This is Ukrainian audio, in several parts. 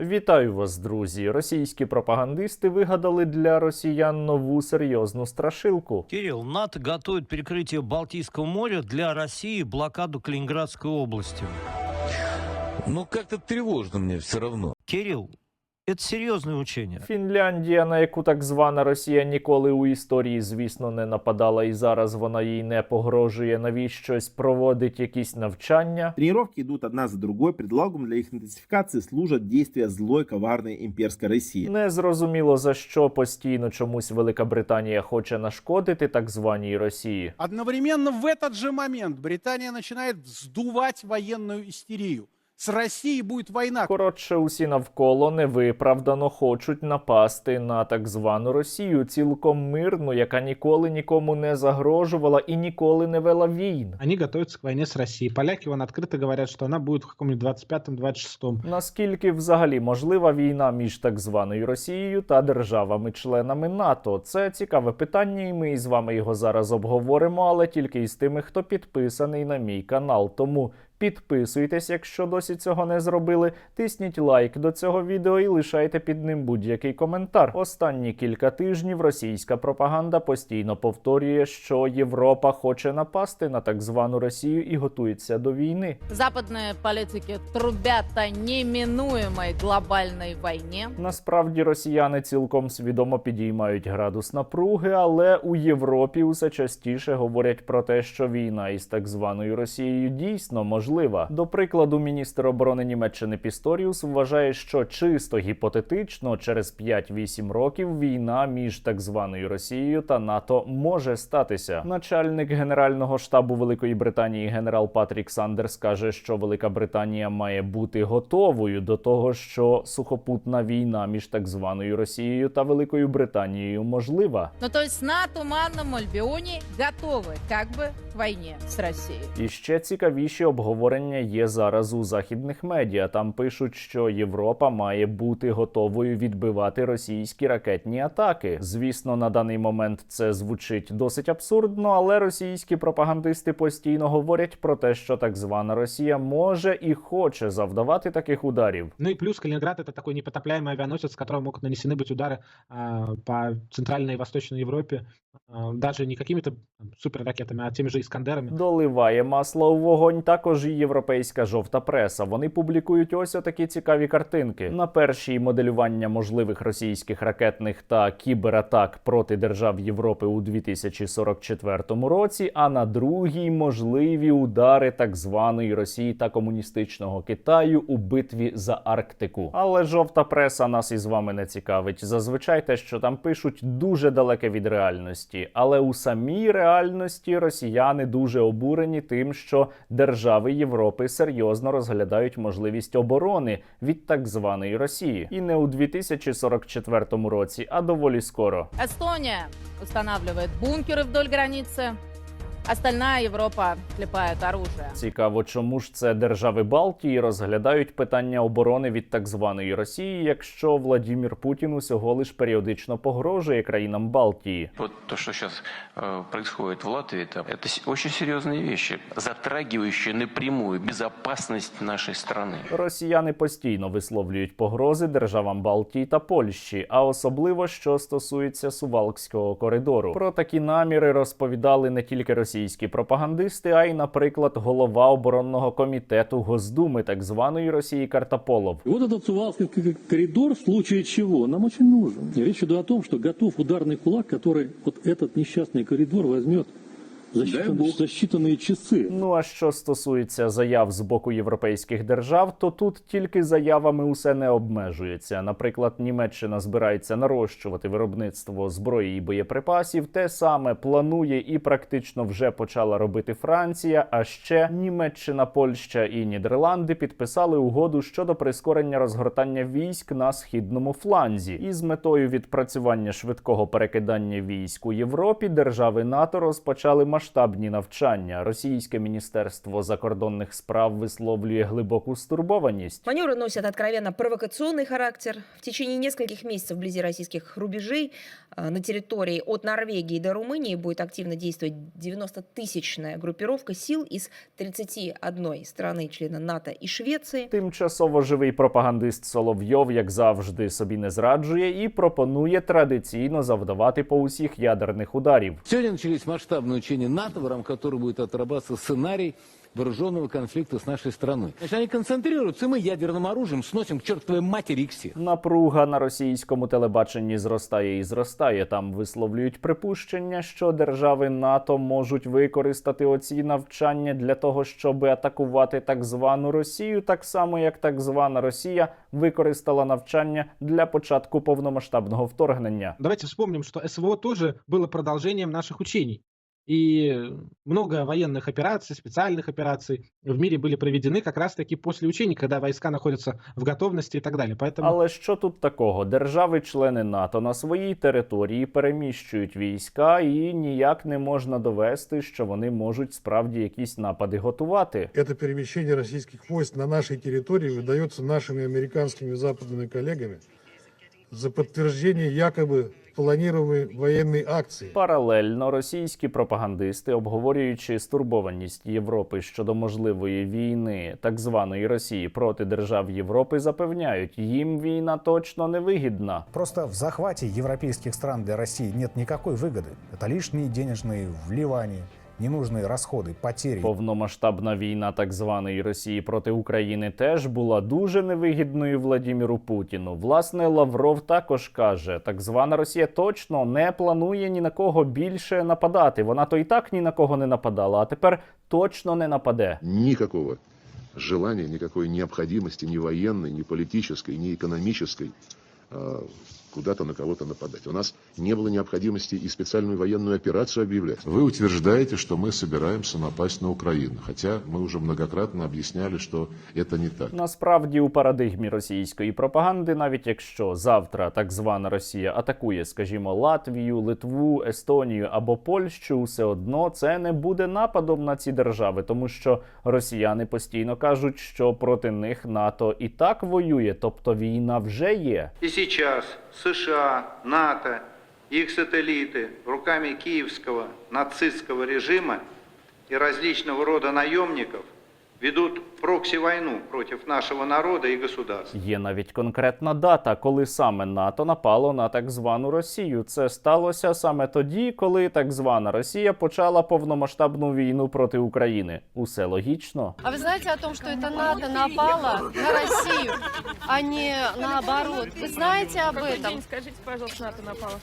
Вітаю вас, друзі! Російські пропагандисти вигадали для росіян нову серйозну страшилку. Кирилл, НАТО готує перекриття Балтійського моря для Росії блокаду Калининградской області. Ну, як-то тривожно мені все одно. Кирилл, это серьезное учение. Фінляндія, на яку так звана Росія ніколи у історії, звісно, не нападала, і зараз вона їй не погрожує. Навіщось проводить якісь навчання. Тренировки идут одна за другой, предлогом для их интенсификации служат действия злой, коварной имперской России. Не зрозуміло за що постійно чомусь Велика Британія хоче нашкодити так званій Росії. Одновременно в этот же момент Британия начинает сдувать военную истерию. С Россией будет война. Коротше, усі навколо невиправдано хочуть напасти на так звану Росію, цілком мирну, яка ніколи нікому не загрожувала і ніколи не вела війн. Они готовятся к войне с Россией. Поляки вон открыто говорят, что она будет в каком-нибудь 25-м, 26-м. Наскільки взагалі можлива війна між так званою Росією та державами-членами НАТО? Це цікаве питання, і ми із вами його зараз обговоримо, але тільки із тими, хто підписаний на мій канал. Тому підписуйтесь, якщо досі цього не зробили. Тисніть лайк до цього відео і лишайте під ним будь-який коментар. Останні кілька тижнів російська пропаганда постійно повторює, що Європа хоче напасти на так звану Росію і готується до війни. Западные политики трубят о неминуемой глобальной войне. Насправді росіяни цілком свідомо підіймають градус напруги, але у Європі усе частіше говорять про те, що війна із так званою Росією дійсно можлива. До прикладу, міністр оборони Німеччини Пісторіус вважає, що чисто гіпотетично через 5-8 років війна між так званою Росією та НАТО може статися. Начальник генерального штабу Великої Британії генерал Патрік Сандерс каже, що Велика Британія має бути готовою до того, що сухопутна війна між так званою Росією та Великою Британією можлива. Ну, то есть на Туманном Альбионе готовы как бы к войне с Россией. І ще цікавіші обговорення є зараз у західних медіа. Там пишуть, що Європа має бути готовою відбивати російські ракетні атаки. Звісно, на даний момент це звучить досить абсурдно, але російські пропагандисти постійно говорять про те, що так звана Росія може і хоче завдавати таких ударів. Ну и плюс Калининград это такой непотопляемый авианосец, с которого могут нанесены быть удары а, по Центральной и Восточной Европе, а, даже не какими-то суперракетами, а теми же Искандерами. Доливає масло у вогонь також і європейська жовта преса. Вони публікують ось отакі цікаві картинки. На першій моделювання можливих російських ракетних та кібератак проти держав Європи у 2044 році, а на другій можливі удари так званої Росії та комуністичного Китаю у битві за Арктику. Але жовта преса нас із вами не цікавить. Зазвичай те, що там пишуть, дуже далеке від реальності Але у самій реальності росіяни дуже обурені тим, що держави Європи серйозно розглядають можливість оборони від так званої Росії, і не у 2044 році, а доволі скоро. Эстония устанавливает бункеры вдоль границы. Остальная Европа клепает оружие. Цікаво, чому ж це держави Балтії розглядають питання оборони від так званої Росії, якщо Владімір Путін усього лиш періодично погрожує країнам Балтії. Вот то, что сейчас происходит в Латвии, это, это с- очень серьезные вещи, затрагивающие напрямую безопасность нашей страны. Росіяни постійно висловлюють погрози державам Балтії та Польщі, а особливо що стосується Сувалкського коридору. Про такі наміри розповідали не тільки російські пропагандисти, а й, наприклад, голова оборонного комітету Госдуми так званої Росії Картаполов. И вот этот Сувалский к- коридор в случае чего нам очень нужен. И речь идет о том, что готов ударный кулак, который вот этот несчастный коридор возьмет за считанные, за считанные часы. Ну а що стосується заяв з боку європейських держав, то тут тільки заявами усе не обмежується. Наприклад, Німеччина збирається нарощувати виробництво зброї і боєприпасів. Те саме планує і практично вже почала робити Франція. А ще Німеччина, Польща і Нідерланди підписали угоду щодо прискорення розгортання військ на східному фланзі. І з метою відпрацювання швидкого перекидання військ у Європі держави НАТО розпочали повномасштабні навчання. Російське міністерство закордонних справ висловлює глибоку стурбованість. Маневры носят откровенно провокационный характер. В течение нескольких месяцев вблизи российских рубежей э, на территории от Норвегии до Румынии будет активно действовать 90-тысячная группировка сил из 31 страны, члена НАТО и Швеции. Тимчасово живий пропагандист Соловйов, як завжди, собі не зраджує і пропонує традиційно завдавати по усіх ядерних ударів. Сегодня начались масштабные учения НАТО, в рамках которых будет отрабатываться сценарий вооруженного конфликта с нашей страной. Значит, они концентрируются, и мы ядерным оружием сносим к чертовой матери их всех. Напруга на російському телебаченні зростає і зростає. Там висловлюють припущення, що держави НАТО можуть використати оці навчання для того, щоб атакувати так звану Росію, так само як так звана Росія використала навчання для початку повномасштабного вторгнення. Давайте вспомним, что СВО тоже было продолжением наших учений. И много военных операций, специальных операций в мире были проведены как раз-таки после учений, когда войска находятся в готовности и так далее. Поэтому Але що тут такого? Держави-члени НАТО на своїй території переміщують війська, і ніяк не можна довести, що вони можуть справді якісь напади готувати. Это перемещение российских войск на нашей территории выдается нашими американскими и западными коллегами за подтверждение якобы планируемой военной акции. Паралельно російські пропагандисти, обговорюючи стурбованість Європи щодо можливої війни так званої Росії проти держав Європи, запевняють, їм війна точно не вигідна. Просто в захвате европейских стран для России нет никакой выгоды. Это лишние денежные вливания, ненужные расходы, потери. Повномасштабна війна так званої Росії проти України теж була дуже невигідною Владіміру Путіну. Власне, Лавров також каже: так звана Росія точно не планує ні на кого більше нападати. Вона то і так ні на кого не нападала, а тепер точно не нападе. никакого желания, никакой необходимости ни военной, ни политической, ни экономической э, куда-то на кого-то нападать. У нас не было необходимости и специальную военную операцию объявлять. Вы утверждаете, что мы собираемся напасть на Украину, хотя мы уже многократно объясняли, что это не так. Насправді, у парадигмі російської пропаганди, навіть якщо завтра так звана Росія атакує, скажімо, Латвію, Литву, Естонію або Польщу, все одно це не буде нападом на ці держави, тому що росіяни постійно кажуть, що проти них НАТО і так воює, тобто війна вже є. И сейчас США, НАТО, их сателлиты руками киевского нацистского режима и различного рода наемников ведут прокси-войну против нашего народа и государства. Є навіть конкретна дата, коли саме НАТО напало на так звану Росію. Це сталося саме тоді, коли так звана Росія почала повномасштабну війну проти України. Усе логічно. А вы знаете о том, что это НАТО напало на Россию, а не наоборот? Вы знаете об этом? Скажите, пожалуйста, НАТО напало.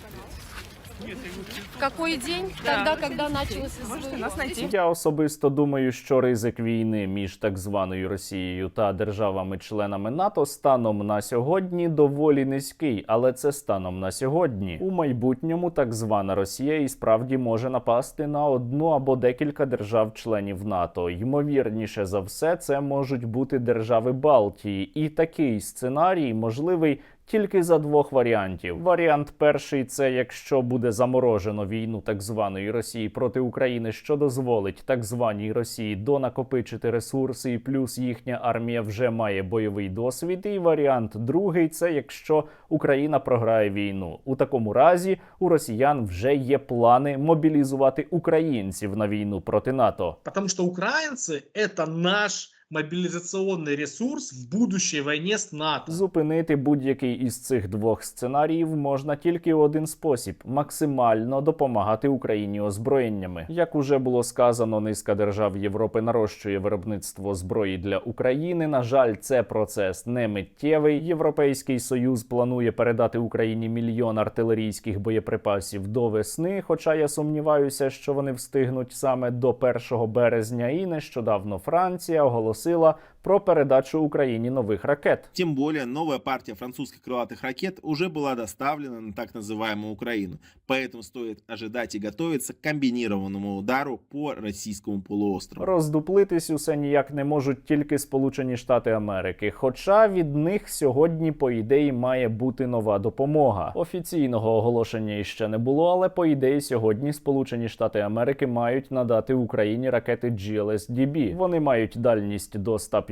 В какой день? Тогда, когда началось СВО. Я особисто думаю, що ризик війни між так званою Росією та державами-членами НАТО станом на сьогодні доволі низький, але це станом на сьогодні. У майбутньому так звана Росія і справді може напасти на одну або декілька держав-членів НАТО. Ймовірніше за все, це можуть бути держави Балтії, і такий сценарій можливий тільки за двох варіантів. Варіант перший це якщо буде заморожено війну так званої Росії проти України, що дозволить так званій Росії донакопичити ресурси, і плюс їхня армія вже має бойовий досвід. І варіант другий це якщо Україна програє війну. У такому разі у росіян вже є плани мобілізувати українців на війну проти НАТО. Потому что украинцы это наш мобилизационный ресурс в будущей войне с НАТО. Зупинити будь-який із цих двох сценаріїв можна тільки в один спосіб: максимально допомагати Україні озброєннями. Як уже було сказано, низка держав Європи нарощує виробництво зброї для України. На жаль, це процес не миттєвий. Європейський союз планує передати Україні мільйон артилерійських боєприпасів до весни. Хоча я сумніваюся, що вони встигнуть саме до 1 березня. І нещодавно Франція оголосила сила про передачу Україні нових ракет. Тем более, новая партия французских крылатых ракет уже была доставлена на так называемую Украину. Поэтому стоит ожидать и готовиться к комбинированному удару по российскому полуострову. Роздуплитись усе ніяк не можуть тільки Сполучені Штати Америки. Хоча від них сьогодні, по ідеї, має бути нова допомога. Офіційного оголошення іще не було, але по ідеї сьогодні Сполучені Штати Америки мають надати Україні ракети GLSDB. Вони мають дальність до 150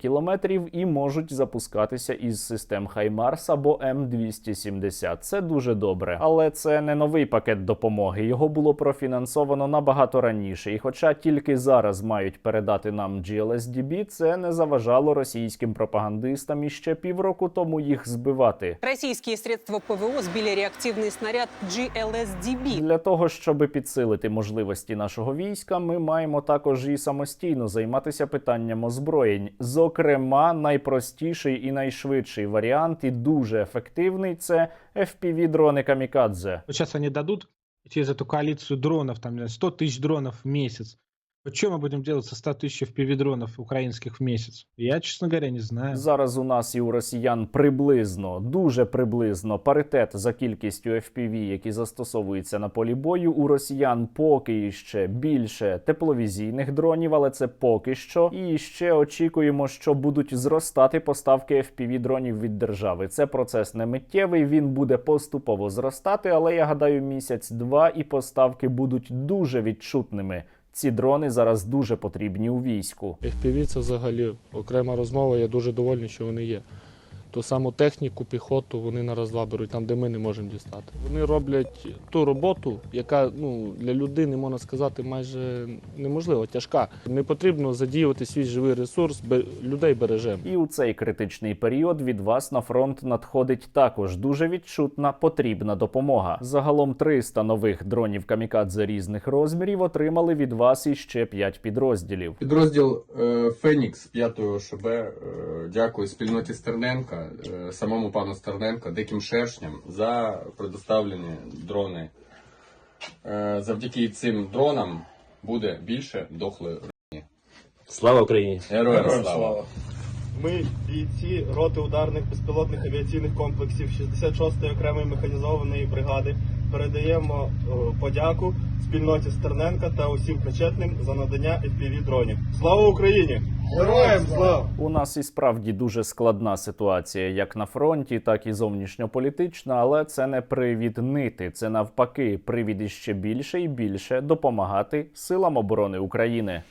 кілометрів і можуть запускатися із систем Хаймарс або М270. Це дуже добре, але це не новий пакет допомоги. Його було профінансовано набагато раніше. І хоча тільки зараз мають передати нам GLSDB, це не заважало російським пропагандистам іще півроку тому їх збивати. Российские средства ПВО сбили реактивный снаряд GLSDB. Для того щоб підсилити можливості нашого війська, ми маємо також і самостійно займатися питанням озброєнь. Зокрема, найпростіший і найшвидший варіант, і дуже ефективний це fpv дрони камікадзе. Зараз вони дадуть через эту коалицию дронов, там, не знаю, 100 тысяч дронов в месяц. Что мы будем делать со 100 тысяч FPV-дронов украинских в месяц? Я, честно говоря, не знаю. Зараз у нас і у росіян приблизно, дуже приблизно паритет за кількістю FPV, які застосовуються на полі бою. У росіян поки ще більше тепловізійних дронів, але це поки що. І ще очікуємо, що будуть зростати поставки FPV дронів від держави. Це процес не миттєвий. Він буде поступово зростати, але я гадаю, місяць-два і поставки будуть дуже відчутними. Ці дрони зараз дуже потрібні у війську. FPV це взагалі окрема розмова. Я дуже довольний, що вони є. Ту саму техніку, піхоту вони на раз-два беруть там, де ми не можемо дістати. Вони роблять ту роботу, яка ну, для людини, можна сказати, майже неможливо, тяжка. Не потрібно задіювати свій живий ресурс, людей бережемо. І у цей критичний період від вас на фронт надходить також дуже відчутна потрібна допомога. Загалом 300 нових дронів камікадзе різних розмірів отримали від вас іще 5 підрозділів. Підрозділ е, Фенікс 5 ШБ е, дякую спільноті Стерненка, е, самому пану Стерненко, диким шершням за предоставлені дрони. Е, завдяки цим дронам буде більше дохлої руні. Слава Україні! Героям слава! Ми, бійці роти ударних безпілотних авіаційних комплексів 66-ї окремої механізованої бригади, передаємо е, подяку спільноті Стерненка та усім причетним за надання FPV дронів. Слава Україні! Героям слава! У нас і справді дуже складна ситуація, як на фронті, так і зовнішньополітична, але це не привід нити. Це навпаки привід іще більше і більше допомагати силам оборони України.